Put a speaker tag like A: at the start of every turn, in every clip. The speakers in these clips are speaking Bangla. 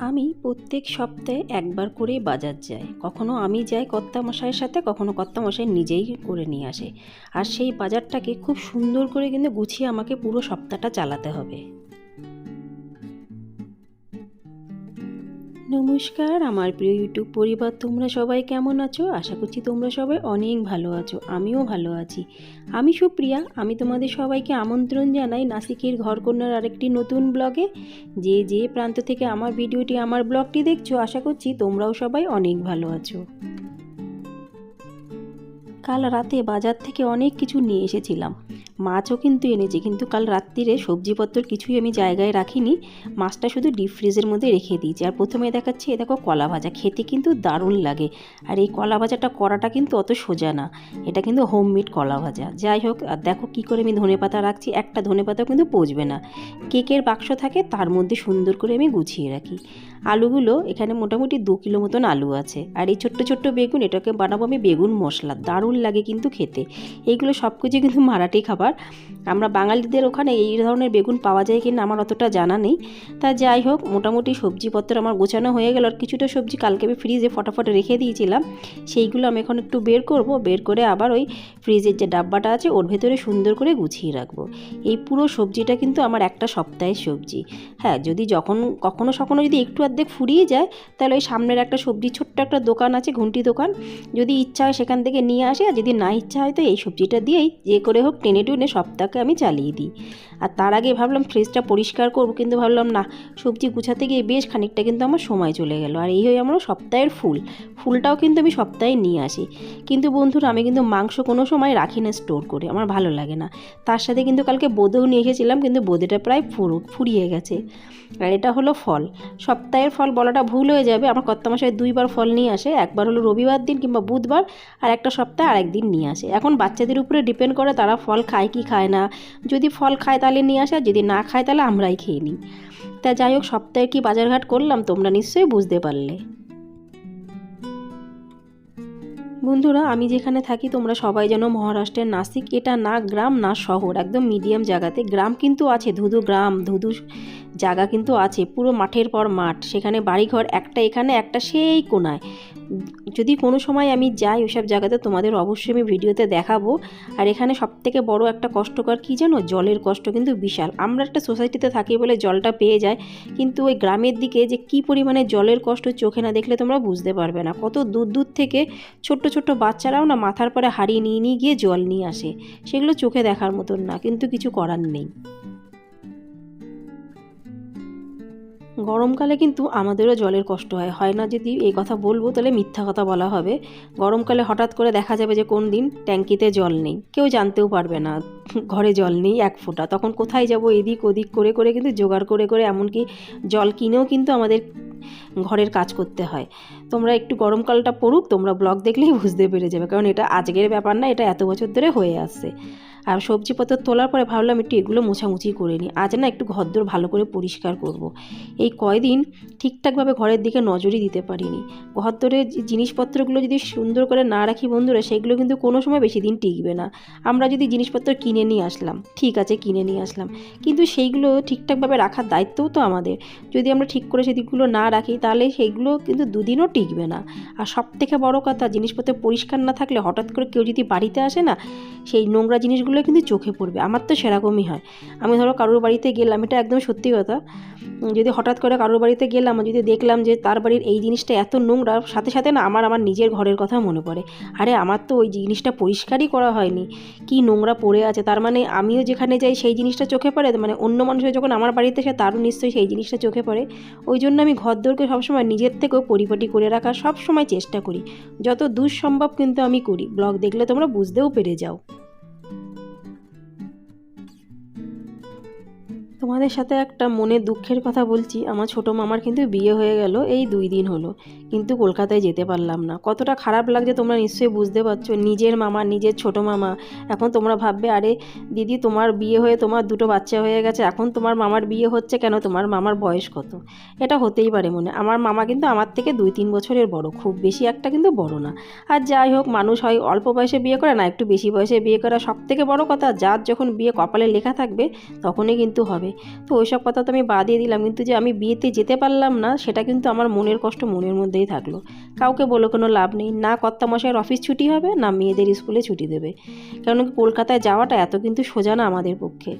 A: আমি প্রত্যেক সপ্তাহে একবার করে বাজার যাই। কখনো আমি যাই কর্তামশাইয়ের সাথে, কখনো কর্তামশাই নিজেই করে নিয়ে আসে। আর সেই বাজারটাকে খুব সুন্দর করে কিন্তু গুছিয়ে আমাকে পুরো সপ্তাহটা চালাতে হবে। নমস্কার, আমার প্রিয় ইউটিউব পরিবার, তোমরা সবাই কেমন আছো? আশা করছি তোমরা সবাই অনেক ভালো আছো, আমিও ভালো আছি। আমি সুপ্রিয়া, আমি তোমাদের সবাইকে আমন্ত্রণ জানাই নাসিকের ঘরকন্যার আরেকটি নতুন ব্লগে। যে যে প্রান্ত থেকে আমার ভিডিওটি, আমার ব্লগটি দেখছ, আশা করছি তোমরাও সবাই অনেক ভালো আছো। কাল রাতে বাজার থেকে অনেক কিছু নিয়ে এসেছিলাম। মাছও কিন্তু এনেছি, কিন্তু কাল রাত্রিরে সবজিপত্র কিছুই আমি জায়গায় রাখিনি। মাছটা শুধু ডিপ ফ্রিজের মধ্যে রেখে দিয়েছি। আর প্রথমে দেখাচ্ছি, এ দেখো কলা ভাজা, খেতে কিন্তু দারুণ লাগে। আর এই কলা ভাজাটা করাটা কিন্তু অত সোজা না, এটা কিন্তু হোমমেড কলা ভাজা। যাই হোক, আর দেখো কী করে আমি ধনে পাতা রাখছি, একটা ধনে পাতাও কিন্তু পচবে না। কেকের বাক্স থাকে, তার মধ্যে সুন্দর করে আমি গুছিয়ে রাখি। আলুগুলো, এখানে মোটামুটি দু কিলো মতন আলু আছে। আর এই ছোট্ট ছোট্ট বেগুন, এটাকে বানাবো আমি বেগুন মশলা, দারুণ লাগে কিন্তু খেতে। এইগুলো সব কিছু কিন্তু মারাঠি খাবার। আমরা বাঙালিদের ওখানে এই ধরনের বেগুন পাওয়া যায় কিনা আমার অতটা জানা নেই। তা যাই হোক, মোটামুটি সবজিপত্র আমার গোছানো হয়ে গেল আর কিছুটা সবজি কালকে আমি ফ্রিজে ফটাফট রেখে দিয়েছিলাম। সেইগুলো আমি এখন একটু বের করব, বের করে আবার ওই ফ্রিজের যে ডাব্বাটা আছে ওর ভেতরে সুন্দর করে গুছিয়ে রাখব। এই পুরো সবজিটা কিন্তু আমার একটা সপ্তাহের সবজি। হ্যাঁ যদি যখন কখনো সখনো যদি একটু অর্ধেক ফুরিয়ে যায়, তাহলে ওই সামনের একটা সবজি, ছোট্ট একটা দোকান আছে, ঘুমটি দোকান। যদি ইচ্ছা হয় সেখান থেকে নিয়ে আসে, আর যদি না ইচ্ছা হয় তো এই সবজিটা দিয়েই, যে করে হোক টেনে টুনে সপ্তাহকে আমি চালিয়ে দিই। আর তার আগে ভাবলাম ফ্রিজটা পরিষ্কার করব, কিন্তু ভাবলাম না, সবজি গুছাতে গিয়ে বেশ খানিকটা কিন্তু আমার সময় চলে গেল। আর এই হয়ে আমার সপ্তাহের ফুল। ফুলটাও কিন্তু আমি সপ্তাহে নিয়ে আসি। কিন্তু বন্ধুরা, আমি কিন্তু মাংস কোনো সময় রাখি না স্টোর করে, আমার ভালো লাগে না। তার সাথে কিন্তু কালকে বোঁদেও নিয়ে এসেছিলাম, কিন্তু বোঁদেটা প্রায় ফুরু, ফুরিয়ে গেছে। আর এটা হলো ফল। সপ্তাহের ফল বলাটা ভুল হয়ে যাবে, আমার কর্তামশাই দুইবার ফল নিয়ে আসে, একবার হলো রবিবার দিন কিংবা বুধবার, আর একটা সপ্তাহে আরেক দিন নিয়ে আসে। এখন বাচ্চাদের উপরে ডিপেন্ড করে তারা ফল খায় কি খায় না। যদি ফল খায় তাহলে নিয়ে আসে, আর যদি না খায় তাহলে আমরাই খেয়ে নিই। তা যাই হোক, সপ্তাহে কি বাজারঘাট করলাম, তোমরা নিশ্চয়ই বুঝতে পারলে। বন্ধুরা, আমি যেখানে থাকি, তোমরা সবাই যেন মহারাষ্ট্রের নাসিক। এটা না গ্রাম, না শহর, একদম মিডিয়াম জায়গাতে। গ্রাম কিন্তু আছে, ধুধু গ্রাম, ধুধু জায়গা কিন্তু আছে, পুরো মাঠের পর মাঠ। সেখানে বাড়িঘর, একটা এখানে, একটা সেই কোনায়। যদি কোনো সময় আমি যাই ওইসব জায়গাতে, তোমাদের অবশ্যই আমি ভিডিওতে দেখাবো। আর এখানে সবথেকে বড় একটা কষ্টকর কী জানো? জলের কষ্ট কিন্তু বিশাল। আমরা একটা সোসাইটিতে থাকি বলে জলটা পেয়ে যায় কিন্তু ওই গ্রামের দিকে যে কী পরিমাণে জলের কষ্ট চোখে না দেখলে তোমরা বুঝতে পারবে না। কত দূর দূর থেকে ছোট্ট ছোট্ট বাচ্চারাও না মাথার পরে হারিয়ে নিয়ে নিয়ে গিয়ে জল নিয়ে আসে। সেগুলো চোখে দেখার মতন না, কিন্তু কিছু করার নেই। গরমকালে কিন্তু আমাদেরও জলের কষ্ট হয়। হয় না যদি এই কথা বলব, তাহলে মিথ্যা কথা বলা হবে। গরমকালে হঠাৎ করে দেখা যাবে যে কোন দিন ট্যাঙ্কিতে জল নেই। কেউ জানতেও পারবে না, ঘরে জল নেই এক ফোঁটা। তখন কোথায় যাব এদিক ওদিক করে করে কিন্তু জোগাড় করে করে এমনকি জল কিনেও কিন্তু আমাদের ঘরের কাজ করতে হয়। তোমরা একটু গরমকালটা পড়ুক, তোমরা ব্লগ দেখলেই বুঝতে পেরে যাবে। কারণ এটা আজকের ব্যাপার না, এটা এত বছর ধরে হয়ে আসছে। আর সবজিপত্র তোলার পরে ভাবলাম একটু এগুলো মোছামুছি করে নিই। আজ না একটু ঘরদোর ভালো করে পরিষ্কার করব। এই কয়দিন ঠিকঠাকভাবে ঘরের দিকে নজরই দিতে পারিনি। ঘরদোরের জিনিসপত্রগুলো যদি সুন্দর করে না রাখি বন্ধুরা, সেগুলো কিন্তু কোনো সময় বেশি দিন টিকবে না। আমরা যদি জিনিসপত্র কিনে নিয়ে আসলাম, ঠিক আছে কিনে নিয়ে আসলাম, কিন্তু সেইগুলো ঠিকঠাকভাবে রাখার দায়িত্বও তো আমাদের। যদি আমরা ঠিক করে সেদিকগুলো না রাখি, তাহলে সেইগুলো কিন্তু দুদিনও টিকবে না। আর সব থেকে বড়ো কথা, জিনিসপত্র পরিষ্কার না থাকলে হঠাৎ করে কেউ যদি বাড়িতে আসে না, সেই নোংরা জিনিসগুলো কিন্তু চোখে পড়বে। আমার তো সেরকমই হয়। আমি ধরো কারোর বাড়িতে গেলাম, এটা একদম সত্যি কথা। যদি হঠাৎ করে কারোর বাড়িতে গেলাম যদি দেখলাম যে তার বাড়ির এই জিনিসটা এত নোংরা, সাথে সাথে না আমার আমার নিজের ঘরের কথা মনে পড়ে। আরে আমার তো ওই জিনিসটা পরিষ্কারই করা হয়নি। কি নোংরা পড়ে আছে। তার মানে আমিও যেখানে যাই সেই জিনিসটা চোখে পড়ে মানে অন্য মানুষের যখন আমার বাড়িতে এসে তারও নিশ্চয়ই সেই জিনিসটা চোখে পড়ে। ওই জন্য আমি ঘর দৌড়কে সবসময় নিজের থেকেও পরিপাটি করে রাখার সব সময় চেষ্টা করি। যত দূর সম্ভব কিন্তু আমি করি। ব্লগ দেখলে তোমরা বুঝতেও পেরে যাও। তোমাদের সাথে একটা মনে দুঃখের কথা বলছি। আমার ছোট মামার কিন্তু বিয়ে হয়ে গেল, এই দুই দিন হলো। কিন্তু কলকাতায় যেতে পারলাম না। কতটা খারাপ লাগছে তোমরা নিশ্চয়ই বুঝতে পারছ। নিজের মামা, নিজের ছোটো মামা। এখন তোমরা ভাববে, আরে দিদি, তোমার বিয়ে হয়ে তোমার দুটো বাচ্চা হয়ে গেছে। এখন তোমার মামার বিয়ে হচ্ছে কেন? তোমার মামার বয়স কত? এটা হতেই পারে মনে। আমার মামা কিন্তু আমার থেকে দুই তিন বছরের বড়। খুব বেশি একটা কিন্তু বড় না। আর যাই হোক, মানুষ হয় অল্প বয়সে বিয়ে করে না, একটু বেশি বয়সে বিয়ে করা সব থেকে বড় কথা। যার যখন বিয়ে কপালে লেখা থাকবে, তখনই কিন্তু হবে। তো ওইসব কথা তো আমি বাদিয়ে দিলাম। কিন্তু যে আমি বিয়েতে যেতে পারলাম না, সেটা কিন্তু আমার মনের কষ্ট, মনের মধ্যেই থাকল। কাউকে বলে কোনো লাভ নেই। না কর্তা কর্তামশাইয়ের অফিস ছুটি হবে, না মেয়েদের স্কুলে ছুটি দেবে। কারণ কলকাতায় যাওয়াটা এত কিন্তু সোজা না আমাদের পক্ষে।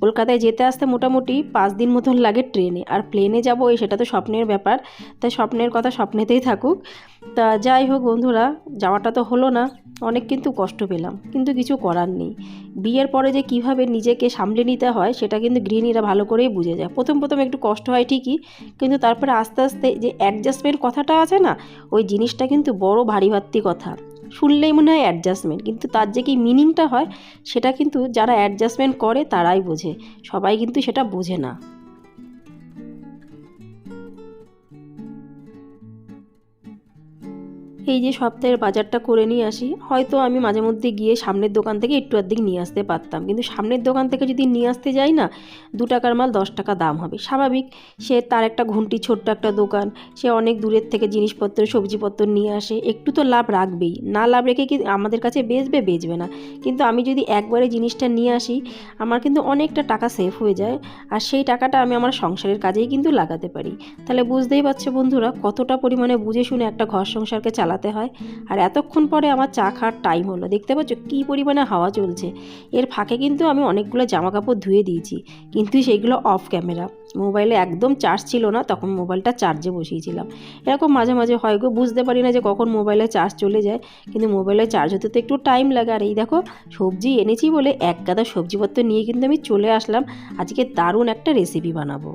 A: কলকাতায় যেতে আসতে মোটামুটি পাঁচ দিন মতন লাগে ট্রেনে। আর প্লেনে যাব সেটা তো স্বপ্নের ব্যাপার। তাই স্বপ্নের কথা স্বপ্নেতেই থাকুক। তা যাই হোক বন্ধুরা, যাওয়াটা তো হলো না। অনেক কিন্তু কষ্ট পেলাম, কিন্তু কিছু করার নেই। বিয়ের পরে যে কীভাবে নিজেকে সামলে নিতে হয়, সেটা কিন্তু গৃহিণীরা ভালো করেই বুঝে যায়। প্রথম প্রথম একটু কষ্ট হয় ঠিকই, কিন্তু তারপরে আস্তে আস্তে যে অ্যাডজাস্টমেন্ট কথাটা আছে না, ওই জিনিসটা কিন্তু বড় ভারী কথা। শুনলেই মনে হয় অ্যাডজাস্টমেন্ট কিন্তু তার যে কি মিনিংটা হয়, সেটা কিন্তু যারা অ্যাডজাস্টমেন্ট করে তারাই বোঝে। সবাই কিন্তু সেটা বোঝে না। এই যে সপ্তাহের বাজারটা করে নিয়ে আসি, হয়তো আমি মাঝে মধ্যে গিয়ে সামনের দোকান থেকে একটু অর্ধেক নিয়ে আসতে পারতাম। কিন্তু সামনের দোকান থেকে যদি নিয়ে আসতে যাই না, দু টাকার মাল দশ টাকা দাম হবে। স্বাভাবিক, সে তার একটা ঘুমটি ছোট্ট একটা দোকান, সে অনেক দূরের থেকে জিনিসপত্র, সবজিপত্র নিয়ে আসে। একটু তো লাভ রাখবেই। না লাভ রেখে কি আমাদের কাছে বেচবে বেচবে না। কিন্তু আমি যদি একবারে জিনিসটা নিয়ে আসি, আমার কিন্তু অনেকটা টাকা সেভ হয়ে যায়। আর সেই টাকাটা আমি আমার সংসারের কাজেই কিন্তু লাগাতে পারি। তাহলে বুঝতেই পারছ বন্ধুরা, কতটা পরিমাণে বুঝে শুনে একটা ঘর সংসারকে চালাতে হয়। আর এতক্ষণ পরে আমার চা খাওয়ার টাইম হলো। দেখতে পাচ্ছ কী পরিমাণে হাওয়া চলছে। এর ফাঁকে কিন্তু আমি অনেকগুলো জামা কাপড় ধুয়ে দিয়েছি, কিন্তু সেইগুলো অফ ক্যামেরা মোবাইলে একদম চার্জ ছিল না, তখন মোবাইলটা চার্জে বসিয়েছিলাম। এরকম মাঝে মাঝে হয় গো, বুঝতে পারি না যে কখন মোবাইলে চার্জ চলে যায়, কিন্তু মোবাইলে চার্জ হতে তো একটু টাইম লাগে। আর এই দেখো, সবজি এনেছি বলে এক গাদা সবজিপত্র নিয়ে কিন্তু আমি চলে আসলাম। আজকে দারুণ একটা রেসিপি বানাবো।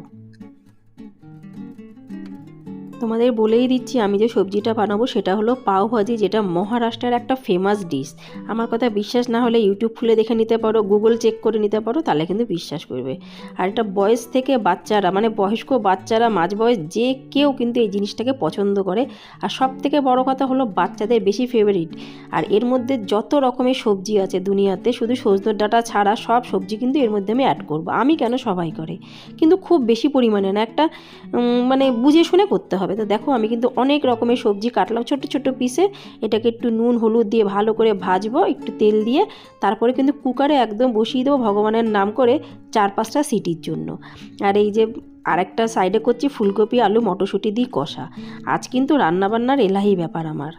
A: তোমাদের বলেই দিচ্ছি, আমি যে সবজিটা বানাবো সেটা হলো পাও ভাজি, যেটা মহারাষ্ট্রের একটা ফেমাস ডিশ আমার কথা বিশ্বাস না হলে ইউটিউব খুলে দেখে নিতে পারো গুগল চেক করে নিতে পারো, তাহলে কিন্তু বিশ্বাস করবে। আর এটা বয়স থেকে বাচ্চারা মানে বয়স্ক বাচ্চারা, মাঝ বয়স যে কেউ কিন্তু এই জিনিসটাকে পছন্দ করে। আর সব থেকে বড় কথা হলো বাচ্চাদের বেশি ফেভারিট আর এর মধ্যে যত রকমের সবজি আছে দুনিয়াতে, শুধু সজনের ডাটা ছাড়া সব সবজি কিন্তু এর মধ্যে আমি অ্যাড করব। আমি কেন সবাই করে? কিন্তু খুব বেশি পরিমাণে না, একটা মানে বুঝে শুনে করতে হবে। তো দেখো আমি কিন্তু অনেক রকমের সবজি কাটলাম ছোট ছোট পিসে এটাকে একটু নুন, হলুদ দিয়ে ভালো করে ভাজবো, একটু তেল দিয়ে। তারপরে কিন্তু কুকারে একদম বসিয়ে দেবো ভগবানের নাম করে চার পাঁচটা সিটির জন্য। আর এই যে আরেকটা সাইডে করছি, ফুলকপি, আলু, মটরশুঁটি দিয়ে কষা। আজ কিন্তু রান্নাবান্নার এলাহি ব্যাপার আমার।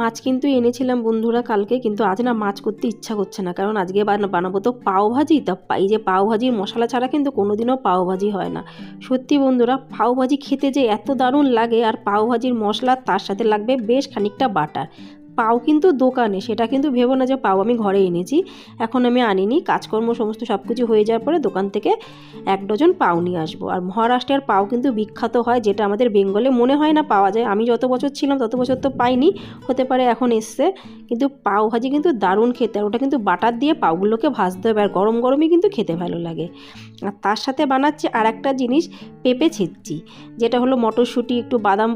A: মাছ কিন্তু এনেছিলাম বন্ধুরা কালকে, কিন্তু আজ না মাছ করতে ইচ্ছা করছে না। কারণ আজকে বানাবো তো পাও ভাজি তা পাই যে পাও ভাজির মশলা ছাড়া কিন্তু কোনোদিনও পাও ভাজি হয় না। সত্যি বন্ধুরা পাও ভাজি খেতে যে এত দারুণ লাগে, আর পাও ভাজির মশলা তার সাথে লাগবে বেশ খানিকটা বাটার। পাও কিন্তু দোকানে, সেটা কিন্তু ভেবো না যে পাও আমি ঘরে এনেছি। এখন আমি আনিনি, কাজকর্ম সমস্ত সব কিছু হয়ে যাওয়ার পরে দোকান থেকে এক ডজন পাও নিয়ে আসব। আর মহারাষ্ট্রের পাও কিন্তু বিখ্যাত হয়, যেটা আমাদের বেঙ্গলে মনে হয় না পাওয়া যায়। আমি যত বছর ছিলাম তত বছর তো পাইনি, হতে পারে এখন এসছে। কিন্তু পাও ভাজি কিন্তু দারুণ খেতে, আর ওটা কিন্তু বাটার দিয়ে পাওগুলোকে ভাজতে হবে, আর গরম গরমই কিন্তু খেতে ভালো লাগে। আর তার সাথে বানাচ্ছি আর একটা জিনিস, পেঁপে ছেঁচছি যেটা হলো মটরশুঁটি, একটু বাদাম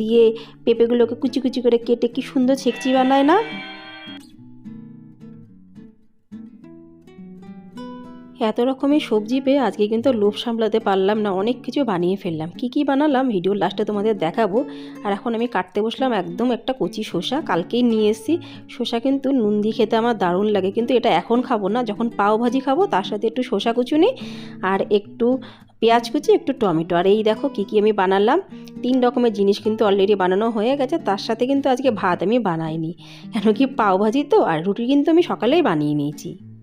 A: দিয়ে পেঁপেগুলোকে কুচি কুচি করে কেটে, কি সুন্দর ছেঁকচি বানায় না? এত রকমের সবজি পেয়ে আজকে কিন্তু লোভ সামলাতে পারলাম না, অনেক কিছু বানিয়ে ফেললাম। কি কি বানালাম? ভিডিওর লাস্টে তোমাদের দেখাবো। আর এখন আমি কাটতে বসলাম একদম একটা কচি শসা, কালকেই নিয়ে এসেছি। শসা কিন্তু নুন খেতে আমার দারুণ লাগে, কিন্তু এটা এখন খাব না, যখন পাও ভাজি খাব তার সাথে একটু শসা কুচুনি আর একটু পেঁয়াজ কুচি, একটু টমেটো। আর এই দেখো কী কী আমি বানালাম। তিন রকমের জিনিস কিন্তু অলরেডি বানানো হয়ে গেছে, তার সাথে কিন্তু আজকে ভাত আমি বানাইনি। কেন কি পাও ভাজি তো, আর রুটি কিন্তু আমি সকালেই বানিয়ে নিয়েছি।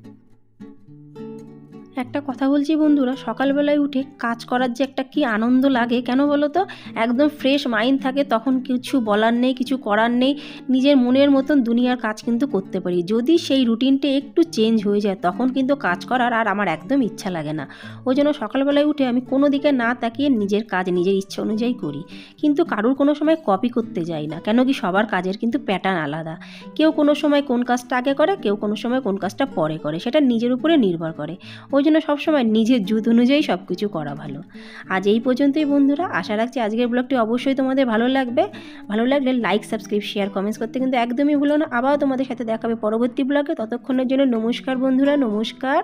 A: একটা কথা বলছি বন্ধুরা, সকালবেলায় উঠে কাজ করার যে একটা কি আনন্দ লাগে কেন বলো তো? একদম ফ্রেশ মাইন্ড থাকে, তখন কিছু বলার নেই, কিছু করার নেই, নিজের মনের মতন দুনিয়ার কাজ কিন্তু করতে পারি। যদি সেই রুটিনটা একটু চেঞ্জ হয়ে যায়, তখন কিন্তু কাজ করার আর আমার একদম ইচ্ছা লাগে না। ওই জন্য সকালবেলায় উঠে আমি কোনো দিকে না তাকিয়ে নিজের কাজ, নিজের ইচ্ছা অনুযায়ী করি। কিন্তু কারুর কোনো সময় কপি করতে যাই না, কেন কি সবার কাজের কিন্তু প্যাটার্ন আলাদা। কেউ কোনো সময় কোন কাজটা আগে করে, কেউ কোনো সময় কোন কাজটা পরে করে, সেটা নিজের উপরে নির্ভর করে। ওই জন্য সবসময় নিজের জুত অনুযায়ী সব কিছু করা ভালো। আজ এই পর্যন্তই বন্ধুরা, আশা রাখছি আজকের ব্লগটি অবশ্যই তোমাদের ভালো লাগবে। ভালো লাগলে লাইক সাবস্ক্রাইব শেয়ার কমেন্টস করতে কিন্তু একদমই ভুলো না। আবার তোমাদের সাথে দেখাবে পরবর্তী ব্লগে। ততক্ষণের জন্য নমস্কার বন্ধুরা, নমস্কার।